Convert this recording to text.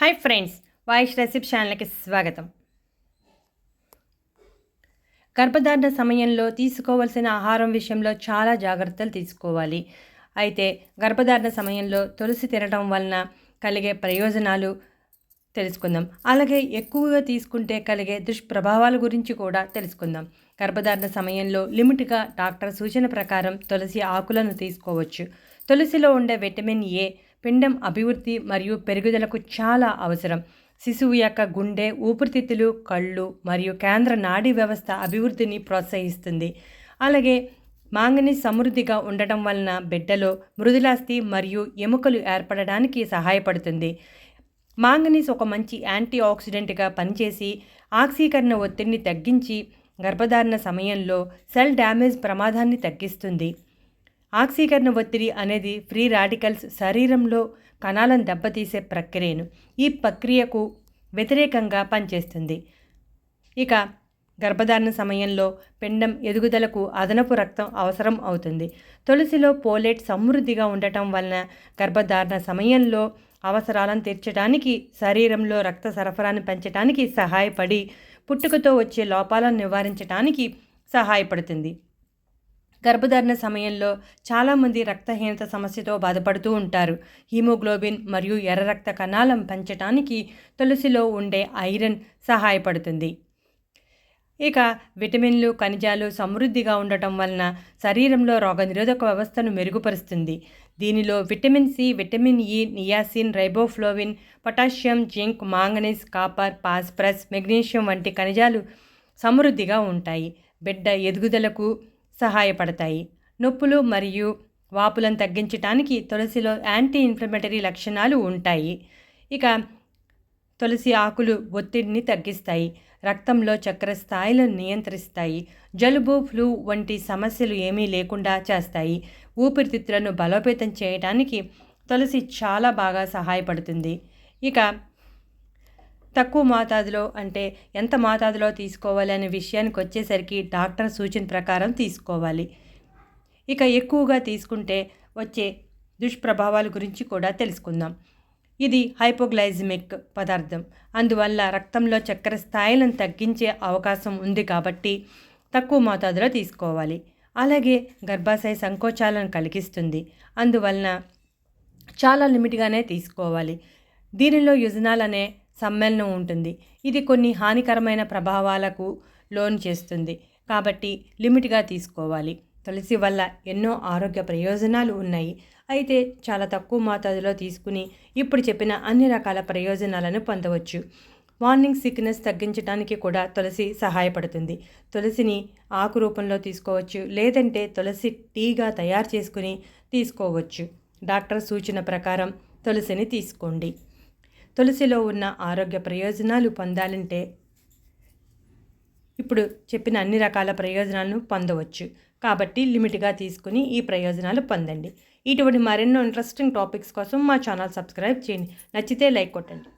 Hi friends voice రెసిప్ ఛానల్కి స్వాగతం. గర్భధారణ సమయంలో తీసుకోవాల్సిన ఆహారం విషయంలో చాలా జాగ్రత్తలు తీసుకోవాలి. అయితే గర్భధారణ సమయంలో తులసి తినడం వలన కలిగే ప్రయోజనాలు తెలుసుకుందాం. అలాగే ఎక్కువగా తీసుకుంటే కలిగే దుష్ప్రభావాల గురించి కూడా తెలుసుకుందాం. గర్భధారణ సమయంలో లిమిట్గా డాక్టర్ సూచన ప్రకారం తులసి ఆకులను తీసుకోవచ్చు. తులసిలో ఉండే విటమిన్ ఏ పిండం అభివృద్ధి మరియు పెరుగుదలకు చాలా అవసరం. శిశువు యొక్క గుండె ఊపిరితిత్తులు కళ్ళు మరియు కేంద్ర నాడీ వ్యవస్థ అభివృద్ధిని ప్రోత్సహిస్తుంది. అలాగే మాంగని సమృద్ధిగా ఉండటం వలన బిడ్డలో మృదులాస్తి మరియు ఎముకలు ఏర్పడడానికి సహాయపడుతుంది. మాంగనీస్ ఒక మంచి యాంటీ ఆక్సిడెంట్గా పనిచేసి ఆక్సీకరణ ఒత్తిడిని తగ్గించి గర్భధారణ సమయంలో సెల్ డ్యామేజ్ ప్రమాదాన్ని తగ్గిస్తుంది. ఆక్సీకరణ ఒత్తిడి అనేది ఫ్రీ రాడికల్స్ శరీరంలో కణాలను దెబ్బతీసే ప్రక్రియను ఈ ప్రక్రియకు వ్యతిరేకంగా పనిచేస్తుంది. ఇక గర్భధారణ సమయంలో పిండం ఎదుగుదలకు అదనపు రక్తం అవసరం అవుతుంది. తులసిలో పోలేట్ సమృద్ధిగా ఉండటం వలన గర్భధారణ సమయంలో అవసరాలను తీర్చడానికి శరీరంలో రక్త సరఫరాను పెంచడానికి సహాయపడి పుట్టుకతో వచ్చే లోపాలను నివారించడానికి సహాయపడుతుంది. గర్భధారణ సమయంలో చాలామంది రక్తహీనత సమస్యతో బాధపడుతూ ఉంటారు. హీమోగ్లోబిన్ మరియు ఎర్ర రక్త కణాలను పెంచడానికి తులసిలో ఉండే ఐరన్ సహాయపడుతుంది. ఇక విటమిన్లు ఖనిజాలు సమృద్ధిగా ఉండటం వలన శరీరంలో రోగనిరోధక వ్యవస్థను మెరుగుపరుస్తుంది. దీనిలో vitamin C vitamin E niacin riboflavin potassium zinc manganese copper phosphorus magnesium వంటి ఖనిజాలు సమృద్ధిగా ఉంటాయి. బిడ్డ ఎదుగుదలకు సహాయపడతాయి. నొప్పులు మరియు వాపులను తగ్గించడానికి తులసిలో యాంటీ ఇన్ఫ్లమేటరీ లక్షణాలు ఉంటాయి. ఇక తులసి ఆకులు ఒత్తిడిని తగ్గిస్తాయి. రక్తంలో చక్కెర స్థాయిలను నియంత్రిస్తాయి. జలుబు ఫ్లూ వంటి సమస్యలు ఏమీ లేకుండా చేస్తాయి. ఊపిరితిత్తులను బలోపేతం చేయడానికి తులసి చాలా బాగా సహాయపడుతుంది. ఇక తక్కువ మోతాదులో అంటే ఎంత మోతాదులో తీసుకోవాలి అనే విషయానికి వచ్చేసరికి డాక్టర్ సూచన ప్రకారం తీసుకోవాలి. ఇక ఎక్కువగా తీసుకుంటే వచ్చే దుష్ప్రభావాల గురించి కూడా తెలుసుకుందాం. ఇది హైపోగ్లైజమిక్ పదార్థం. అందువల్ల రక్తంలో చక్కెర స్థాయిలను తగ్గించే అవకాశం ఉంది కాబట్టి తక్కువ మోతాదులో తీసుకోవాలి. అలాగే గర్భాశయ సంకోచాలను కలిగిస్తుంది. అందువలన చాలా లిమిట్గానే తీసుకోవాలి. దీనిలో యుజనాల్ అనే సమ్మేళనం ఉంటుంది. ఇది కొన్ని హానికరమైన ప్రభావాలకు లోన్ చేస్తుంది. కాబట్టి లిమిట్గా తీసుకోవాలి. తులసి వల్ల ఎన్నో ఆరోగ్య ప్రయోజనాలు ఉన్నాయి. అయితే చాలా తక్కువ మోతాదులో తీసుకుని ఇప్పుడు చెప్పిన అన్ని రకాల ప్రయోజనాలను పొందవచ్చు. మార్నింగ్ సిక్నెస్ తగ్గించడానికి కూడా తులసి సహాయపడుతుంది. తులసిని ఆకు రూపంలో తీసుకోవచ్చు. లేదంటే తులసి టీగా తయారు చేసుకుని తీసుకోవచ్చు. డాక్టర్ సూచన ప్రకారం తులసిని తీసుకోండి. తులసిలో ఉన్న ఆరోగ్య ప్రయోజనాలు పొందాలంటే ఇప్పుడు చెప్పిన అన్ని రకాల ప్రయోజనాలను పొందవచ్చు. కాబట్టి లిమిట్గా తీసుకుని ఈ ప్రయోజనాలు పొందండి. ఇటువంటి మరెన్నో ఇంట్రెస్టింగ్ టాపిక్స్ కోసం మా ఛానల్ సబ్స్క్రైబ్ చేయండి. నచ్చితే లైక్ కొట్టండి.